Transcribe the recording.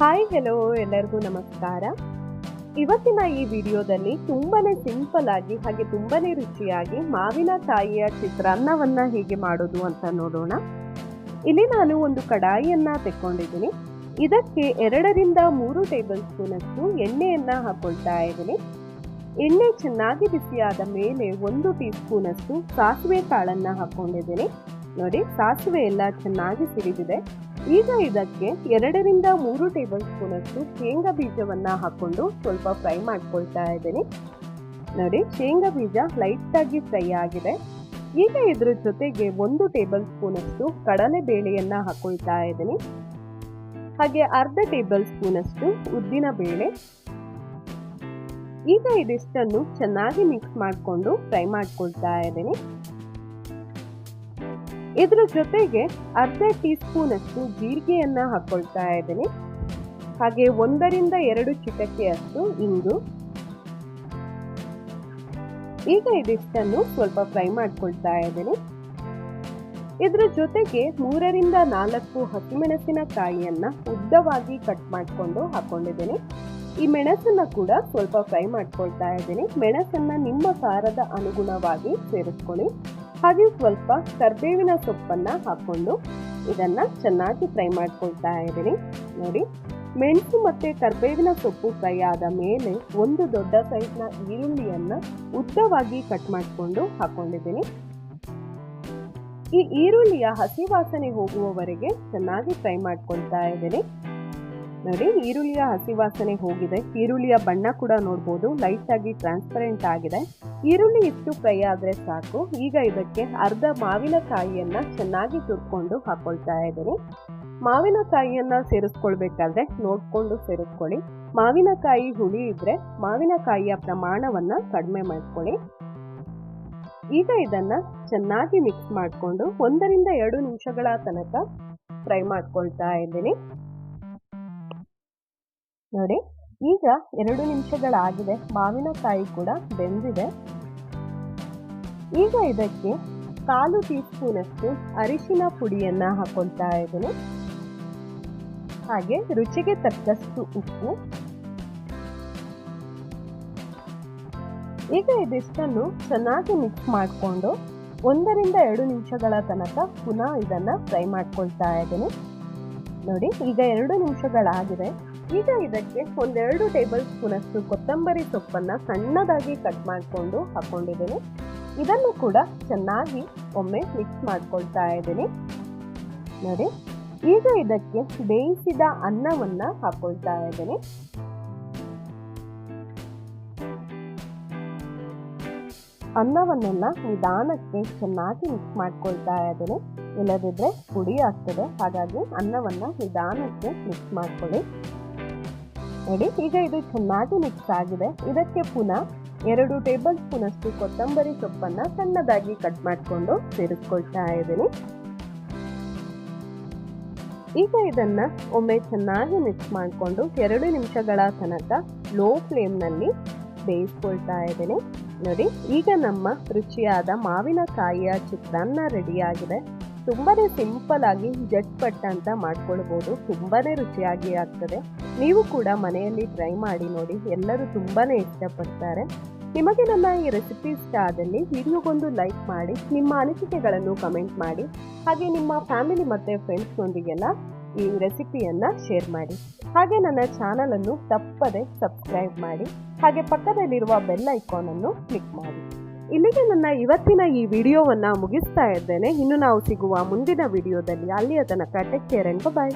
Hi hello ಎಲ್ಲರಿಗೂ ನಮಸ್ಕಾರ. ಇವತ್ತಿನ ಈ ವಿಡಿಯೋದಲ್ಲಿ ತುಂಬಾನೇ ಸಿಂಪಲ್ ಆಗಿ, ಹಾಗೆ ತುಂಬಾನೇ ರುಚಿಯಾಗಿ ಮಾವಿನ ತಾಯಿಯ ಚಿತ್ರಾನ್ನವನ್ನ ಹೇಗೆ ಮಾಡೋದು ಅಂತ ನೋಡೋಣ. ಇಲ್ಲಿ ನಾನು ಒಂದು ಕಡಾಯಿಯನ್ನ ತೆಕ್ಕೊಂಡಿದ್ದೀನಿ. ಇದಕ್ಕೆ ಎರಡರಿಂದ ಮೂರು ಟೇಬಲ್ ಸ್ಪೂನ್ ಅಷ್ಟು ಎಣ್ಣೆಯನ್ನ ಹಾಕೊಳ್ತಾ ಇದ್ದೀನಿ. ಎಣ್ಣೆ ಚೆನ್ನಾಗಿ ಬಿಸಿಯಾದ ಮೇಲೆ ಒಂದು ಟೀ ಸ್ಪೂನ್ ಅಷ್ಟು ಸಾಸಿವೆ ಕಾಳನ್ನ ಹಾಕೊಂಡಿದ್ದೀನಿ. ನೋಡಿ, ಸಾಸಿವೆ ಎಲ್ಲ ಚೆನ್ನಾಗಿ ಸಿಡಿದಿದೆ. ಈಗ ಇದಕ್ಕೆ ಎರಡರಿಂದ ಮೂರು ಟೇಬಲ್ ಸ್ಪೂನ್ ಅಷ್ಟು ಶೇಂಗಾ ಬೀಜವನ್ನ ಹಾಕೊಂಡು ಸ್ವಲ್ಪ ಫ್ರೈ ಮಾಡ್ಕೊಳ್ತಾ ಇದ್ದೀನಿ. ನೋಡಿ, ಶೇಂಗಾ ಬೀಜ ಲೈಟ್ ಆಗಿ ಫ್ರೈ ಆಗಿದೆ. ಈಗ ಇದ್ರ ಜೊತೆಗೆ ಒಂದು ಟೇಬಲ್ ಸ್ಪೂನ್ ಅಷ್ಟು ಕಡಲೆ ಬೇಳೆಯನ್ನ ಹಾಕೊಳ್ತಾ ಇದ್ದೀನಿ. ಹಾಗೆ ಅರ್ಧ ಟೇಬಲ್ ಸ್ಪೂನ್ ಅಷ್ಟು ಉದ್ದಿನ ಬೇಳೆ. ಈಗ ಇದಿಷ್ಟನ್ನು ಚೆನ್ನಾಗಿ ಮಿಕ್ಸ್ ಮಾಡಿಕೊಂಡು ಫ್ರೈ ಮಾಡ್ಕೊಳ್ತಾ ಇದ್ದೀನಿ. ಇದ್ರ ಜೊತೆಗೆ ಅರ್ಧ ಟೀ ಸ್ಪೂನ್ ಅಷ್ಟು ಜೀರಿಗೆಯನ್ನ ಹಾಕೊಳ್ತಾ ಇದ್ದೀನಿ. ಹಾಗೆ ಒಂದರಿಂದ ಎರಡು ಚಿಟಕೆಯಷ್ಟು ಇಂದು ಈಗ ಇದಿಷ್ಟನ್ನು ಸ್ವಲ್ಪ ಫ್ರೈ ಮಾಡ್ಕೊಳ್ತಾ ಇದ್ದೀನಿ. ಇದರ ಜೊತೆಗೆ ಮೂರರಿಂದ ನಾಲ್ಕು ಹಸಿಮೆಣಸಿನಕಾಯಿಯನ್ನ ಉದ್ದವಾಗಿ ಕಟ್ ಮಾಡಿಕೊಂಡು ಹಾಕೊಂಡಿದ್ದೀನಿ. ಈ ಮೆಣಸನ್ನ ಕೂಡ ಸ್ವಲ್ಪ ಫ್ರೈ ಮಾಡ್ಕೊಳ್ತಾ ಇದ್ದೀನಿ. ಮೆಣಸನ್ನ ನಿಮ್ಮ ಖಾರದ ಅನುಗುಣವಾಗಿ ಸೇರಿಸ್ಕೊಳ್ಳಿ. ಹಾಗೆ ಸ್ವಲ್ಪ ಕರ್ಬೇವಿನ ಸೊಪ್ಪನ್ನ ಹಾಕೊಂಡು ಇದನ್ನ ಚೆನ್ನಾಗಿ ಫ್ರೈ ಮಾಡ್ಕೊಳ್ತಾ ಇದ್ದೀನಿ. ನೋಡಿ, ಮೆಣಸು ಮತ್ತೆ ಕರ್ಬೇವಿನ ಸೊಪ್ಪು ಫ್ರೈ ಆದ ಮೇಲೆ ಒಂದು ದೊಡ್ಡ ಸೈಜ್ನ ಈರುಳ್ಳಿಯನ್ನ ಉದ್ದವಾಗಿ ಕಟ್ ಮಾಡಿಕೊಂಡು ಹಾಕೊಂಡಿದ್ದೀನಿ. ಈ ಈರುಳ್ಳಿಯ ಹಸಿ ವಾಸನೆ ಹೋಗುವವರೆಗೆ ಚೆನ್ನಾಗಿ ಫ್ರೈ ಮಾಡ್ಕೊಳ್ತಾ ಇದ್ದೀನಿ. ನೋಡಿ, ಈರುಳ್ಳಿಯ ಹಸಿ ವಾಸನೆ ಹೋಗಿದೆ. ಈರುಳ್ಳಿಯ ಬಣ್ಣ ಕೂಡ ನೋಡ್ಬೋದು. ಲೈಟ್ ಆಗಿ ಟ್ರಾನ್ಸ್ಪರೆಂಟ್ ಆಗಿದೆ. ಈರುಳ್ಳಿ ಇಷ್ಟು ಫ್ರೈ ಆದ್ರೆ ಸಾಕು. ಈಗ ಇದಕ್ಕೆ ಅರ್ಧ ಮಾವಿನಕಾಯಿಯನ್ನ ಚೆನ್ನಾಗಿ ತುರ್ಕೊಂಡು ಹಾಕೊಳ್ತಾ ಇದ್ದೀನಿ. ಮಾವಿನಕಾಯಿಯನ್ನ ಸೇರಿಸ್ಕೊಳ್ಬೇಕಾದ್ರೆ ನೋಡ್ಕೊಂಡು ಸೇರಿಸ್ಕೊಳ್ಳಿ. ಮಾವಿನಕಾಯಿ ಹುಳಿ ಇದ್ರೆ ಮಾವಿನಕಾಯಿಯ ಪ್ರಮಾಣವನ್ನ ಕಡಿಮೆ ಮಾಡ್ಕೊಳ್ಳಿ. ಈಗ ಇದನ್ನ ಚೆನ್ನಾಗಿ ಮಿಕ್ಸ್ ಮಾಡಿಕೊಂಡು ಒಂದರಿಂದ ಎರಡು ನಿಮಿಷಗಳ ತನಕ ಫ್ರೈ ಮಾಡ್ಕೊಳ್ತಾ ಇದ್ದೀನಿ. ನೋಡಿ. ಈಗ ಎರಡು ನಿಮಿಷಗಳಾಗಿದೆ. ಮಾವಿನಕಾಯಿ ಕೂಡ ಬೆಂದಿದೆ. ಈಗ ಇದಕ್ಕೆ ಕಾಲು ಟೀ ಸ್ಪೂನ್ ಅಷ್ಟು ಅರಿಶಿನ ಪುಡಿಯನ್ನ ಹಾಕೊಳ್ತಾ ಇದ್ದೀನಿ. ಹಾಗೆ ರುಚಿಗೆ ತಕ್ಕಷ್ಟು ಉಪ್ಪು. ಈಗ ಇದಿಷ್ಟನ್ನು ಚೆನ್ನಾಗಿ ಮಿಕ್ಸ್ ಮಾಡಿಕೊಂಡು ಒಂದರಿಂದ ಎರಡು ನಿಮಿಷಗಳ ತನಕ ಪುನಃ ಇದನ್ನ ಫ್ರೈ ಮಾಡ್ಕೊಳ್ತಾ ಇದ್ದೀನಿ. ನೋಡಿ, ಈಗ ಎರಡು ನಿಮಿಷಗಳಾಗಿದೆ. ಈಗ ಇದಕ್ಕೆ ಒಂದೆರಡು ಟೇಬಲ್ ಸ್ಪೂನ್ ಅಷ್ಟು ಕೊತ್ತಂಬರಿ ಸೊಪ್ಪನ್ನು ಸಣ್ಣದಾಗಿ ಕಟ್ ಮಾಡಿಕೊಂಡು ಹಾಕೊಂಡಿದ್ದೀನಿ. ಇದನ್ನು ಕೂಡ ಚೆನ್ನಾಗಿ ಒಮ್ಮೆ ಮಿಕ್ಸ್ ಮಾಡ್ಕೊಳ್ತಾ ಇದ್ದೀನಿ. ನೋಡಿ, ಈಗ ಇದಕ್ಕೆ ಬೇಯಿಸಿದ ಅನ್ನವನ್ನು ಹಾಕೊಳ್ತಾ ಇದ್ದೀನಿ. ಅನ್ನವನ್ನೆಲ್ಲ ನಿಧಾನಕ್ಕೆ ಚೆನ್ನಾಗಿ ಮಿಕ್ಸ್ ಮಾಡ್ಕೊಳ್ತಾ ಇದ್ದೀನಿ. ಇಲ್ಲದಿದ್ದರೆ ಪುಡಿ ಆಗ್ತದೆ. ಹಾಗಾಗಿ ಅನ್ನವನ್ನು ನಿಧಾನಕ್ಕೆ ಮಿಕ್ಸ್ ಮಾಡ್ಕೊಳ್ಳಿ. ನೋಡಿ ಈಗ ಇದು ಚೆನ್ನಾಗಿ ಮಿಕ್ಸ್ ಆಗಿದೆ. ಇದಕ್ಕೆ ಪುನಃ ಎರಡು ಟೇಬಲ್ ಸ್ಪೂನ್ ಅಷ್ಟು ಕೊತ್ತಂಬರಿ ಸೊಪ್ಪನ್ನ ಸಣ್ಣದಾಗಿ ಕಟ್ ಮಾಡಿಕೊಂಡು ಸೇರಿಸ್ಕೊಳ್ತಾ ಇದ್ದೀನಿ. ಈಗ ಇದನ್ನ ಒಮ್ಮೆ ಚೆನ್ನಾಗಿ ಮಿಕ್ಸ್ ಮಾಡಿಕೊಂಡು ಎರಡು ನಿಮಿಷಗಳ ತನಕ ಲೋ ಫ್ಲೇಮ್ನಲ್ಲಿ ಬೇಯಿಸ್ಕೊಳ್ತಾ ಇದ್ದೀನಿ. ನೋಡಿ, ಈಗ ನಮ್ಮ ರುಚಿಯಾದ ಮಾವಿನಕಾಯಿಯ ಚಿತ್ರಾನ್ನ ರೆಡಿಯಾಗಿದೆ ಸಿಂಪಲ್ ಆಗಿ ಜಟ್ಪಟ್ ಅಂತ ಮಾಡ್ಕೊಳ್ಬೋದು. ತುಂಬಾನೇ ರುಚಿಯಾಗಿ ಆಗ್ತದೆ. ನೀವು ಕೂಡ ಮನೆಯಲ್ಲಿ ಟ್ರೈ ಮಾಡಿ ನೋಡಿ. ಎಲ್ಲರೂ ತುಂಬಾನೇ ಇಷ್ಟಪಡ್ತಾರೆ. ನಿಮಗೆ ನನ್ನ ಈ ರೆಸಿಪಿ ಇಷ್ಟ ಆದಲ್ಲಿ ವಿಡಿಯೋಗೊಂದು ಲೈಕ್ ಮಾಡಿ, ನಿಮ್ಮ ಅನಿಸಿಕೆಗಳನ್ನು ಕಮೆಂಟ್ ಮಾಡಿ, ಹಾಗೆ ನಿಮ್ಮ ಫ್ಯಾಮಿಲಿ ಮತ್ತು ಫ್ರೆಂಡ್ಸ್ನೊಂದಿಗೆಲ್ಲ ಈ ರೆಸಿಪಿಯನ್ನ ಶೇರ್ ಮಾಡಿ. ಹಾಗೆ ನನ್ನ ಚಾನಲನ್ನು ತಪ್ಪದೆ ಸಬ್ಸ್ಕ್ರೈಬ್ ಮಾಡಿ, ಹಾಗೆ ಪಕ್ಕದಲ್ಲಿರುವ ಬೆಲ್ ಐಕಾನನ್ನು ಕ್ಲಿಕ್ ಮಾಡಿ. ಇಲ್ಲಿಗೆ ನನ್ನ ಇವತ್ತಿನ ಈ ವಿಡಿಯೋವನ್ನ ಮುಗಿಸ್ತಾ ಇದ್ದೇನೆ. ಇನ್ನು ನಾವು ಸಿಗುವ ಮುಂದಿನ ವಿಡಿಯೋದಲ್ಲಿ ಅಲ್ಲಿಯ ತನಕ ಟೆಕ್ ಕೇರ್ ಬಾಯ್